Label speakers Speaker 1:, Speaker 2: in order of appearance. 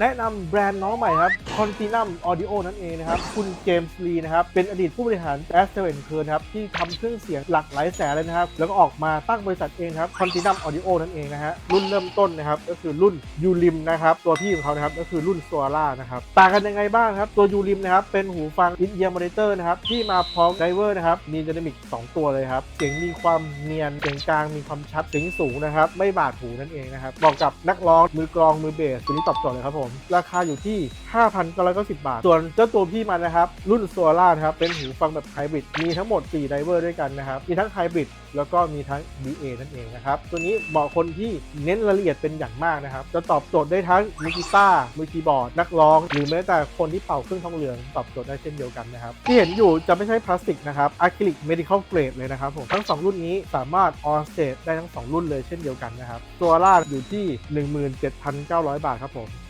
Speaker 1: แนะนำแบรนด์น้องใหม่ครับ Continuum Audio นั่นเองนะครับ คุณเจมส์ลีนะครับ เป็นอดีตผู้บริหาร a s t e r n k e r ครับ ที่ทำเครื่องเสียงหลักหลายแสนเลยนะครับ แล้วก็ออกมาตั้งบริษัทเองครับ Continuum Audio นั่นเองนะฮะ รุ่นเริ่มต้นนะครับ ก็คือรุ่น u l i m นะครับ ตัวพี่ของเขานะครับ ก็คือรุ่น s o a r a นะครับ ต่างกันยังไงบ้างครับ ตัว u l i m นะครับ เป็นหูฟัง in ear monitor นะครับ ที่มาพร้อมไดเวอร์นะครับ มี dynamic 2ตัวเลยครับ เสียงมีความเนียน เสียงกลาง มีความชัด เสียงสูงนะครับ ไม่บาดหูนั่นเองนะครับ เหมาะกับนักร้อง มือกลอง มือเบสตัวนี้ตอบโจทย์เลยครับผมราคาอยู่ที่ 5,990 บาท ส่วนเจ้าตัวพี่มันนะครับ รุ่น s o l a นะครับ เป็นหูฟังแบบไฮบริดมีทั้งหมด 4 ไดเวอร์ด้วยกันนะครับ มีทั้งไฮบริดแล้วก็มีทั้ง DA นั่นเองนะครับ ตัวนี้เหมาะคนที่เน้นรายละเอียดเป็นอย่างมากนะครับ จะตอบโจทย์ได้ทั้งมือกีตาร์มือคีย์บอร์ด นักร้อง หรือแม้แต่คนที่เป่าเครื่องทองเหลือง ตอบโจทย์ได้เช่นเดียวกันนะครับ ที่เห็นอยู่จะไม่ใช่พลาสติกนะครับอะคริลิก medical grade เลยนะครับผมทั้ง 2 รุ่นนี้สามารถ on stage ได้ทั้ง 2 รุ่นเลยเช่นเดียวกันนะครับตัวล่าอยู่ที่ 17,900 บาทครับผม